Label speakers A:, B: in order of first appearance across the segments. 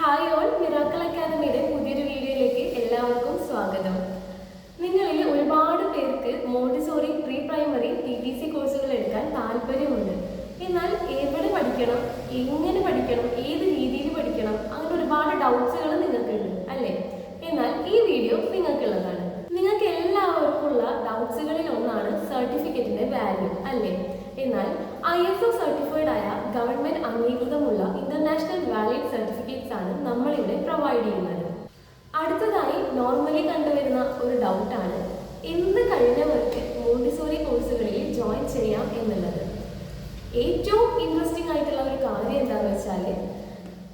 A: Hi all miracle അക്കാദമിയുടെ പുതിയൊരു വീഡിയോയിലേക്ക് എല്ലാവർക്കും സ്വാഗതം. നിങ്ങളിൽ ഒരുപാട് പേർക്ക് Montessori pre primary P T C കോഴ്സുകൾ എടുക്കാൻ താല്പര്യമുണ്ട്. എന്നാൽ എവിടെ പഠിക്കണം എങ്ങനെ പഠിക്കണം ഏത് രീതിയിൽ പഠിക്കണം അങ്ങനെ ഒരുപാട് ഡൗട്ട്സുകൾ നിങ്ങൾക്കുണ്ട് അല്ലേ? എന്നാൽ ഈ വീഡിയോ നിങ്ങൾക്കുള്ളതാണ്. നിങ്ങൾക്ക് എല്ലാവർക്കുമുള്ള ഡൗട്ട്സുകളിൽ ഒന്നാണ് സർട്ടിഫിക്കറ്റിന്റെ വാല്യൂ അല്ലേ? എന്നാൽ ഐ എസ് ഒ സർട്ടിഫൈഡ് ആയ ഗവൺമെന്റ് അംഗീകൃതമുള്ള നമ്മളിവിടെ അടുത്തതായി നോർമലി കണ്ടുവരുന്ന ഒരു ഡൗട്ടാണ് എന്ത് കഴിഞ്ഞവർക്ക് മോണ്ടിസോറി കോഴ്സുകളിൽ ജോയിൻ ചെയ്യാം എന്നുള്ളത്. ഏറ്റവും ഇൻട്രസ്റ്റിംഗ് ആയിട്ടുള്ള ഒരു കാര്യം എന്താണെന്ന് വെച്ചാൽ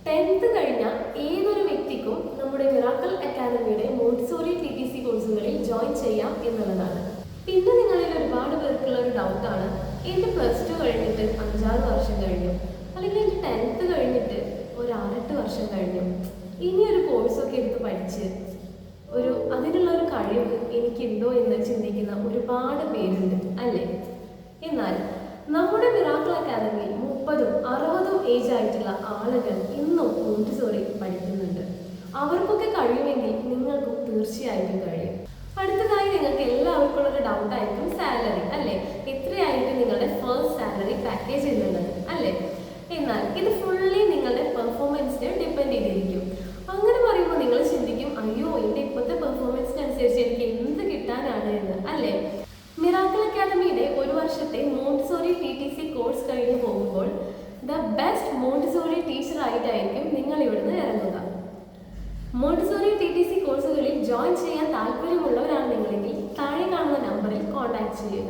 A: ടെൻത്ത് കഴിഞ്ഞ ഏതൊരു വ്യക്തിക്കും നമ്മുടെ മിറാക്കൽ അക്കാദമിയുടെ മോണ്ടിസോറി ടി ടി സി കോഴ്സുകളിൽ ജോയിൻ ചെയ്യാം എന്നുള്ളതാണ്. പിന്നെ നിങ്ങളിൽ ഒരുപാട് പേർക്കുള്ള ഒരു ഡൗട്ടാണ് എന്റെ പ്ലസ് ടു കഴിഞ്ഞിട്ട് അഞ്ചാറ് വർഷം കഴിഞ്ഞു അല്ലെങ്കിൽ എന്റെ ടെൻത്ത് കഴിഞ്ഞിട്ട് ഒരു ആറെട്ട് വർഷം കഴിഞ്ഞു. ഇനി എടുത്ത് പഠിച്ച് ഒരു അതിനുള്ള ഒരു കഴിവ് എനിക്കുണ്ടോ എന്ന് ചിന്തിക്കുന്ന ഒരുപാട് പേരുണ്ട് അല്ലേ? എന്നാൽ നമ്മുടെ മിറാക്കിൾ അക്കാദമി മുപ്പതും അറുപതും ഏജ് ആയിട്ടുള്ള ആളുകൾ ഇന്നും മോണ്ടിസോറി പഠിക്കുന്നുണ്ട്. അവർക്കൊക്കെ കഴിയുമെങ്കിൽ നിങ്ങൾക്കും തീർച്ചയായിട്ടും കഴിയും. അടുത്തതായി നിങ്ങൾക്ക് എല്ലാവർക്കും ഉള്ള ഒരു ഡൗട്ട് ആയിരിക്കും സാലറി അല്ലേ? എത്രയായിരിക്കും നിങ്ങളുടെ ഫസ്റ്റ് സാലറി പാക്കേജ് എന്നുള്ളത് അല്ലേ? എന്നാൽ ഇത് ഫുള്ളി അല്ലേ? മിറാക്കിൾ അക്കാദമിയുടെ ഒരു വർഷത്തെ Montessori T T C course കഴിഞ്ഞു പോകുമ്പോൾ ദ ബെസ്റ്റ് മോണ്ടിസോറി ടീച്ചർ ആയിട്ടായിരിക്കും നിങ്ങൾ ഇവിടുന്ന് ഇറങ്ങുക. മോണ്ടിസോറി ടി ടി സി കോഴ്സുകളിൽ ജോയിൻ ചെയ്യാൻ താല്പര്യമുള്ളവരാണ് താഴെ കാണുന്ന നമ്പറിൽ കോൺടാക്ട് ചെയ്യുക.